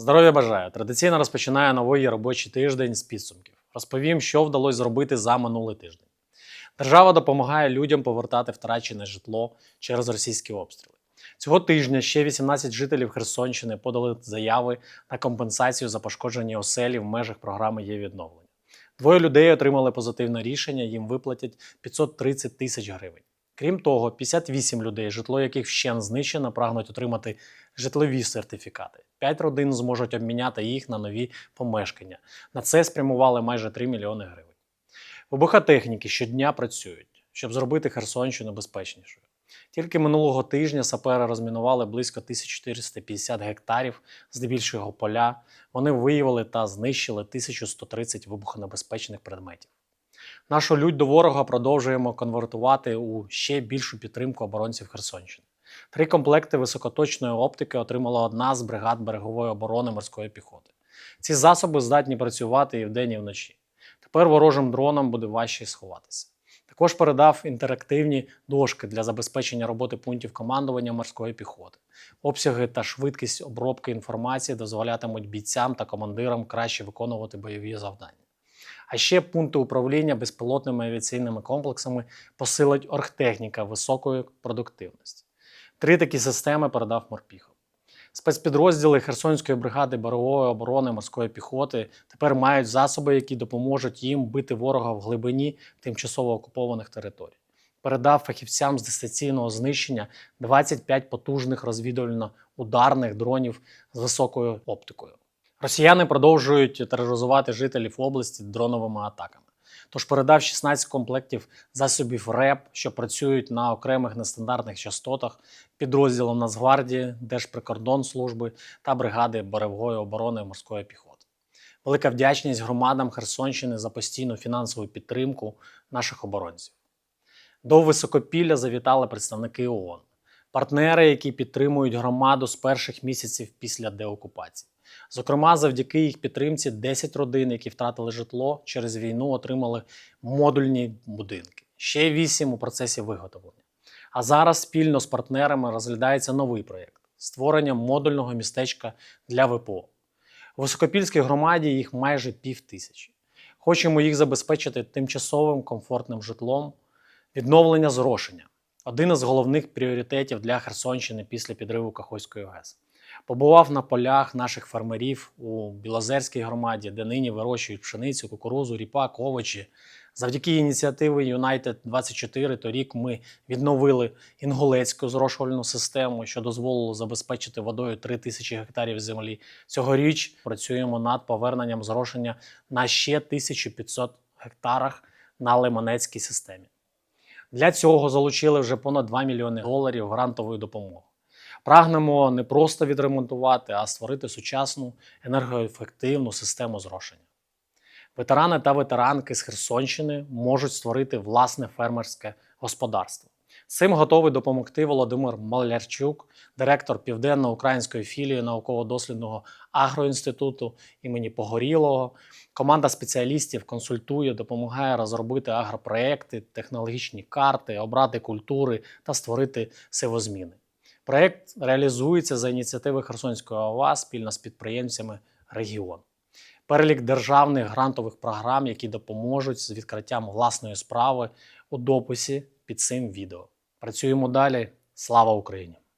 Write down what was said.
Здоров'я бажаю! Традиційно розпочинаю новий робочий тиждень з підсумків. Розповім, що вдалося зробити за минулий тиждень. Держава допомагає людям повертати втрачене житло через російські обстріли. Цього тижня ще 18 жителів Херсонщини подали заяви на компенсацію за пошкоджені оселі в межах програми є відновлення. Двоє людей отримали позитивне рішення, їм виплатять 530 тисяч гривень. Крім того, 58 людей, житло яких вщен знищено, прагнуть отримати житлові сертифікати. П'ять родин зможуть обміняти їх на нові помешкання. На це спрямували майже 3 мільйони гривень. Вибухотехніки щодня працюють, щоб зробити Херсонщину безпечнішою. Тільки минулого тижня сапери розмінували близько 1450 гектарів, здебільшого поля. Вони виявили та знищили 1130 вибухонебезпечних предметів. Нашу лють до ворога продовжуємо конвертувати у ще більшу підтримку оборонців Херсонщини. Три комплекти високоточної оптики отримала одна з бригад берегової оборони морської піхоти. Ці засоби здатні працювати і вдень, і вночі. Тепер ворожим дронам буде важче сховатися. Також передав інтерактивні дошки для забезпечення роботи пунктів командування морської піхоти. Обсяги та швидкість обробки інформації дозволятимуть бійцям та командирам краще виконувати бойові завдання. А ще пункти управління безпілотними авіаційними комплексами посилить оргтехніка високої продуктивності. Три такі системи передав морпіхов. Спецпідрозділи Херсонської бригади берегової оборони морської піхоти тепер мають засоби, які допоможуть їм бити ворога в глибині тимчасово окупованих територій. Передав фахівцям з дистанційного знищення 25 потужних розвідувально-ударних дронів з високою оптикою. Росіяни продовжують тероризувати жителів області дроновими атаками. Тож передав 16 комплектів засобів РЕП, що працюють на окремих нестандартних частотах підрозділам Нацгвардії, Держприкордонслужби та бригади берегової оборони морської піхоти. Велика вдячність громадам Херсонщини за постійну фінансову підтримку наших оборонців. До високопілля завітали представники ООН, партнери, які підтримують громаду з перших місяців після деокупації. Зокрема, завдяки їх підтримці 10 родин, які втратили житло через війну, отримали модульні будинки. Ще 8 у процесі виготовлення. А зараз спільно з партнерами розглядається новий проєкт створення модульного містечка для ВПО. У Високопільській громаді їх майже пів тисячі. Хочемо їх забезпечити тимчасовим комфортним житлом, відновлення зрошення один із головних пріоритетів для Херсонщини після підриву Каховської ГЕС. Побував на полях наших фермерів у Білозерській громаді, де нині вирощують пшеницю, кукурузу, ріпак, овочі. Завдяки ініціативи United 24 торік ми відновили інгулецьку зрошувальну систему, що дозволило забезпечити водою 3 тисячі гектарів землі. Цьогоріч працюємо над поверненням зрошення на ще 1500 гектарах на лиманецькій системі. Для цього залучили вже понад 2 мільйони доларів грантової допомоги. Прагнемо не просто відремонтувати, а створити сучасну енергоефективну систему зрошення. Ветерани та ветеранки з Херсонщини можуть створити власне фермерське господарство. Цим готовий допомогти Володимир Малярчук, директор Південно-Української філії науково-дослідного агроінституту імені Погорілого. Команда спеціалістів консультує, допомагає розробити агропроекти, технологічні карти, обрати культури та створити сивозміни. Проект реалізується за ініціативи Херсонської ОВА спільно з підприємцями регіону. Перелік державних грантових програм, які допоможуть з відкриттям власної справи у дописі під цим відео. Працюємо далі. Слава Україні!